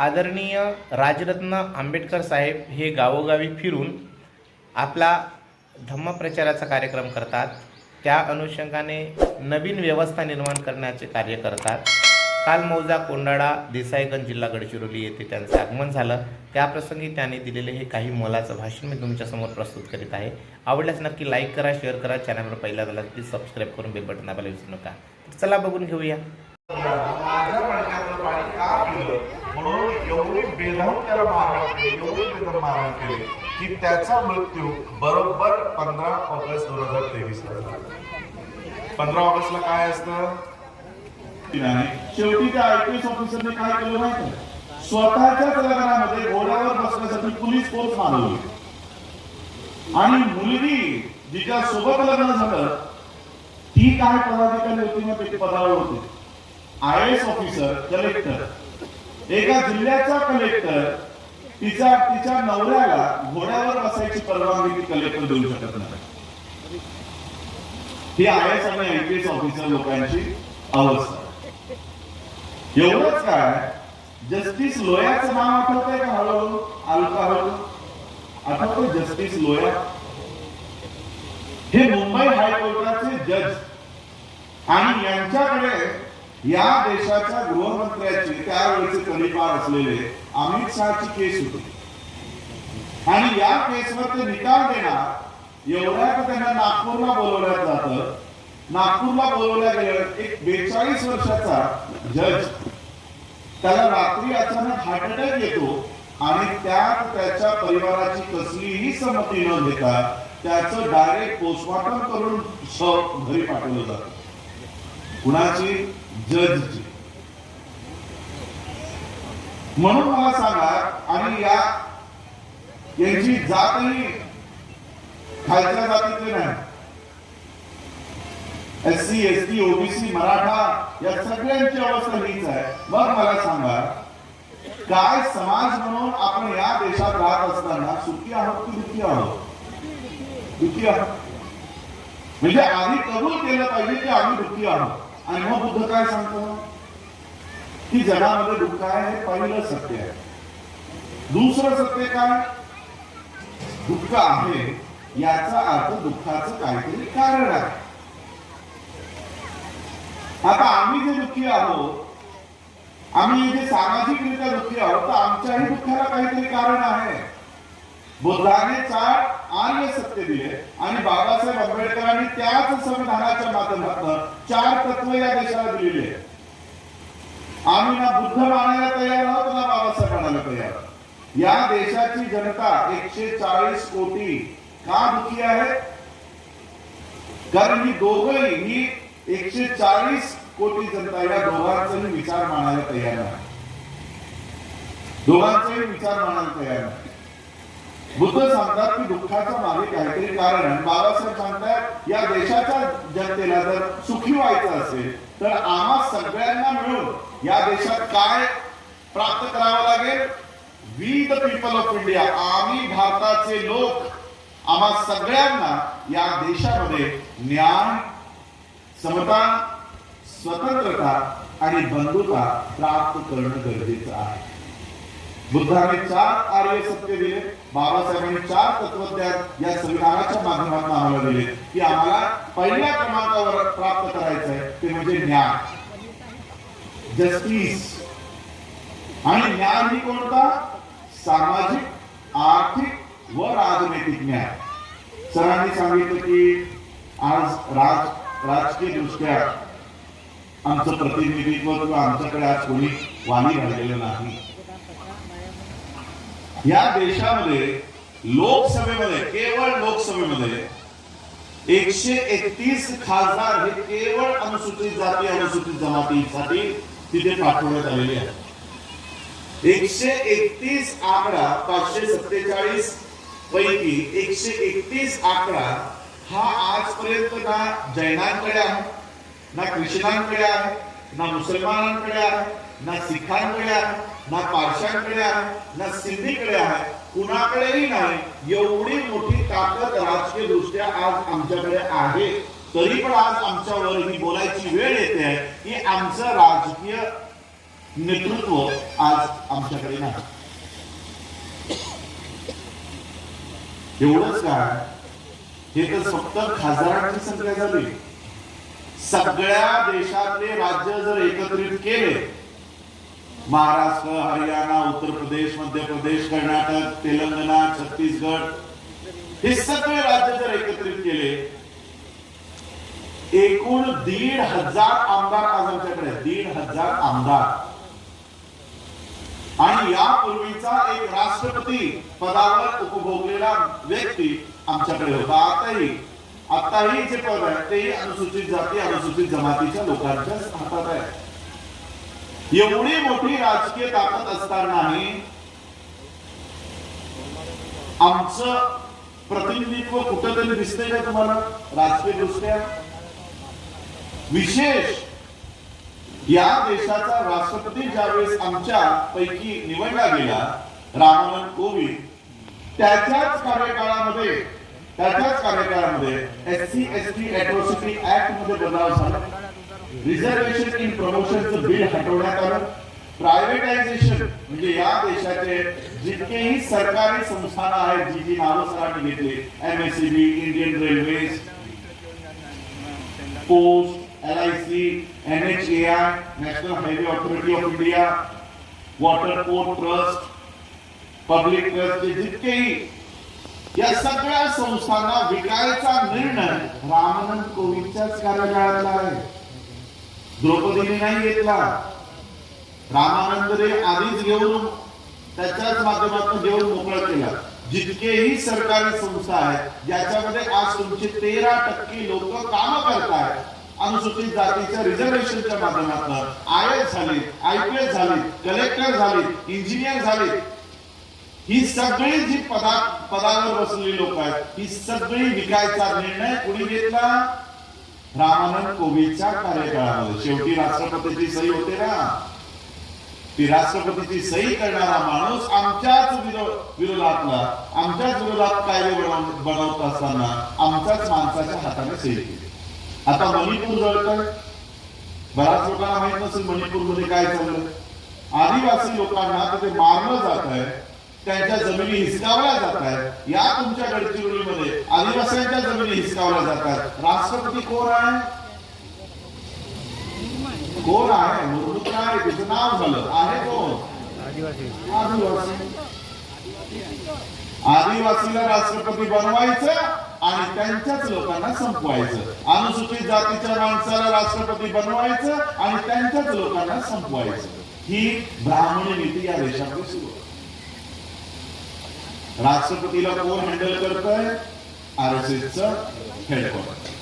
आदरणीय राजरत्न आंबेडकर साहेब हे गावोगावी फिरून आपला धम्मप्रचाराचा कार्यक्रम करतात. त्या अनुषंगाने नवीन व्यवस्था निर्माण करण्याचे कार्य करतात. काल मौजा कोंडाळा देसाईगंज जिल्हा गडचिरोली येथे त्यांचं आगमन झालं. त्याप्रसंगी त्यांनी दिलेले हे काही मोलाचं भाषण मी तुमच्यासमोर प्रस्तुत करीत आहे. आवडल्यास नक्की लाईक करा शेअर करा. चॅनलवर पहिला झाला प्लीज सबस्क्राईब करून बेल बटन दाबायला विसरू नका. चला बघून घेऊया. माझ्या मडक्यातलं पाणी का पिलं म्हणून एवढी बेधावून त्याला मारहाण केली एवढी बेदम मारहाण केली की त्याचा मृत्यू बरोबर पंधरा ऑगस्ट दोन हजार तेवीस ला झाला पंधरा ऑगस्टला काय असतं शेवटी त्या आय पी एस ऑफिसरने काय केलं नाही स्वतःच्या स्वतःच्याच घोड्यावर बसण्यासाठी पोलीस फोर्स मानवली आणि मुलगी जिच्या सोबत लग्न झालं ती काय पदाधिकारी होती मग ते पदावर होते? I S officer collector. एका जिल्ह्याचा कलेक्टर तिच्या तिच्या नवऱ्याला घोड्यावर बसायची परवानगी ती कलेक्टर देऊ शकत नाही. ही आय एस आणि आय पी एस ऑफिसर लोकांची अवस्था. एवढंच काय जस्टिस लोयाचं नाव आठवतंय का हळूहळू? अलका हळू आठवतंय जस्टिस लोया हे मुंबई हायकोर्टाचे जज. आणि यांच्याकडे या देशाच्या गृहमंत्र्याची त्यावेळेचे तडीपार असलेले अमित शहाची केस होती. आणि या केसवर ते निकाल देणार एवढ्यात त्यांना नागपूरला बोलवण्यात जातं. नागपूरला बोलवल्या गेलं एक बेचाळीस वर्षाचा जज. त्याला रात्री अचानक हार्ट अटॅक येतो आणि त्यात त्याच्या परिवाराची कसलीही संमती न घेता त्याचं डायरेक्ट पोस्टमॉर्टम करून शव घरी पाठवलं जात. कुणाची? जजची म्हणून मला सांगा आणि या यांची जातही खालच्या जातीतली नाही. S C S T OBC Maratha या सगळ्यांची अवस्था हीच आहे. मग मला सांगा काय समाज म्हणून आपण या देशात राहत असताना सुखी आहोत की दुःखी आहोत? दुःखी आहोत. म्हणजे आधी कबूल केलं पाहिजे की आम्ही दुःखी आहोत. आणि मग बुद्ध काय सांगतो? की जगामध्ये दुःख आहे हे पहिलं सत्य आहे. दुसरं सत्य काय? दुःख आहे याचा अर्थ दुःखाचं काहीतरी कारण आहे. आता आम्ही जे दुःखी आहोत आम्ही जे सामाजिकरित्या दुःखी आहोत तर आमच्याही दुःखाला काहीतरी कारण आहे. बुद्धाने चार आर्य सत्य दिले आणि बाबासाहेब आंबेडकरांनी त्याच संविधानाच्या माध्यमातून चार तत्व या देशाला दिलेली आम्ही ना बुद्ध मानायला तयार आहोत ना बाबासाहेब मानायला तयार या देशाची जनता एकशे चाळीस कोटी का दुखी आहे? कारण ही दोघही ही एकशे चाळीस कोटी जनता या दोघांचाही विचार मानायला तयार आहे दोघांचाही विचार मानायला तयार आहे बुद्ध सांगतात की दुःखाचं मागे काहीतरी कारण बाबासाहेब सांगतात या देशाच्या जनतेला जर सुखी व्हायचं असेल तर आम्हा सगळ्यांना मिळून या देशात काय प्राप्त करावं लागेल? We the people of India आम्ही भारताचे लोक. आम्हा सगळ्यांना या देशामध्ये ज्ञान समता स्वतंत्रता आणि बंधुता प्राप्त करणं गरजेचं आहे. बुद्धाने चार आर्य सत्य दिले. बाबासाहेबांनी चार तत्वज्ञान या संविधानाच्या माध्यमातून आम्हाला दिले. की आम्हाला पहिल्या क्रमांकावर प्राप्त करायचं आहे ते म्हणजे न्याय जस्टिस. आणि न्याय ही कोणता? सामाजिक आर्थिक व राजनैतिक न्याय सरांनी सांगितलं की आज राज राजकीय दृष्ट्या आमचं प्रतिनिधित्व किंवा आमच्याकडे आज कोणी वाणी राहिलेलं नाही. या देशामध्ये लोकसभेमध्ये केवळ लोकसभेमध्ये एकशे एकतीस खासदार हे केवळ अनुसूचित जाती अनुसूचित जमातीसाठी तिथे पाठवण्यात आलेले आहेत. एकशे एकतीस आकडा पाचशे सत्तेचाळीस पैकी एकशे एकतीस आकडा हा आजपर्यंत ना जैनांकडे आहे ना ख्रिश्चनांकडे आहे ना मुसलमानांकडे आहे ना सिखांकडे आहे ना पारशांकडे आहे ना सिंधीकडे आहे कुणाकडेही नाही एवढी मोठी ताकद राजकीय दृष्ट्या आज आमच्याकडे आहे. तरी पण आज आमच्यावर ही बोलायची वेळ येते की आमचं राजकीय नेतृत्व आज आमच्याकडे नाही. एवढंच काय? हे तर फक्त खासदारांची संख्या झाली. सगळ्या देशातले राज्य जर एकत्रित केले महाराष्ट्र हरियाणा उत्तर प्रदेश मध्य प्रदेश कर्नाटक तेलंगणा छत्तीसगड हे सगळे राज्य जर एकत्रित केले एकूण दीड हजार आमदार आज आमच्याकडे दीड हजार आमदार. आणि यापूर्वीचा एक राष्ट्रपती पदावर उपभोगलेला व्यक्ती आमच्याकडे होता. आताही आताही जे पद आहे तेही अनुसूचित जाती अनुसूचित जमातीच्या लोकांच्या हातात आहे. एवढी मोठी राजकीय ताकद असतानाही आमचं प्रतिनिधित्व कुठंतरी दिसतंय का तुम्हाला? राजकीय दृष्ट्या विशेष या देशाचा राष्ट्रपती ज्यावेळेस आमच्या पैकी निवडला गेला रामनाथ कोविंद त्याच्याच कार्यकाळामध्ये त्याच्याच कार्यकाळामध्ये S C S T atrocity ऍक्टमध्ये बदलाव झाला. रिझर्वेशन इन प्रमोशनचं बिल हटवण्यात आलं. प्रायव्हेटायझेशन म्हणजे या देशाचे जितकेही सरकारी संस्थान आहेत, जी जी नावं सरांनी घेतली M S C B Indian railways post L I C N H A I national highway authority of India water port trust public ट्रस्टचे जितकेही या सगळ्या संस्थांना विकायचा निर्णय रामनाथ कोविंदच्याच कार्यकाळातला आहे. द्रौपदीने नाही घेतला रामानंदने आधीच घेऊन त्याच्याच माध्यमातून घेऊन मोकळा केला. जितकेही सरकारी संस्था आहेत ज्याच्यामध्ये आज तुमचे तेरा टक्के लोक काम करतात अनुसूचित जातीच्या रिझर्वेशनच्या माध्यमातून आय एस झाली आय पी एस झाली कलेक्टर झाली इंजिनियर झाली ही सगळी जी पदा पदावर बसलेली लोक आहेत ही सगळी विकायचा निर्णय कुणी घेतला? रामानंद कोविंदच्या कार्यकाळामध्ये. शेवटी राष्ट्रपतीची सही होते ना. ती राष्ट्रपतीची सही करणारा माणूस आमच्याच विरोधातला. आमच्याच विरोधात कायदे बनव- बनवत असताना आमच्याच माणसाच्या हाताने सही केली. आता मणिपूर जळतंय बऱ्याच लोकांना माहीत नसेल मणिपूरमध्ये काय चाललंय आदिवासी लोकांना ते मारलं जात आहे. त्यांच्या जमिनी हिसकावल्या जातात या तुमच्या गडचिरोलीमध्ये आदिवासींच्या जमिनी हिसकावल्या जातात राष्ट्रपती कोण आहे? कोण आहे? मूलभूत काय तिचं नाव झालं. आहे कोण? आदिवासी. आदिवासीला राष्ट्रपती बनवायचं आणि त्यांच्याच लोकांना संपवायचं. अनुसूचित जातीच्या माणसाला राष्ट्रपती बनवायचं आणि त्यांच्याच लोकांना संपवायचं. ही ब्राह्मणी नीती या देशामध्ये सुरू आहे राष्ट्रपतीला कोण हँडल करतोय? आर एस एसचं हेडक्वार्टर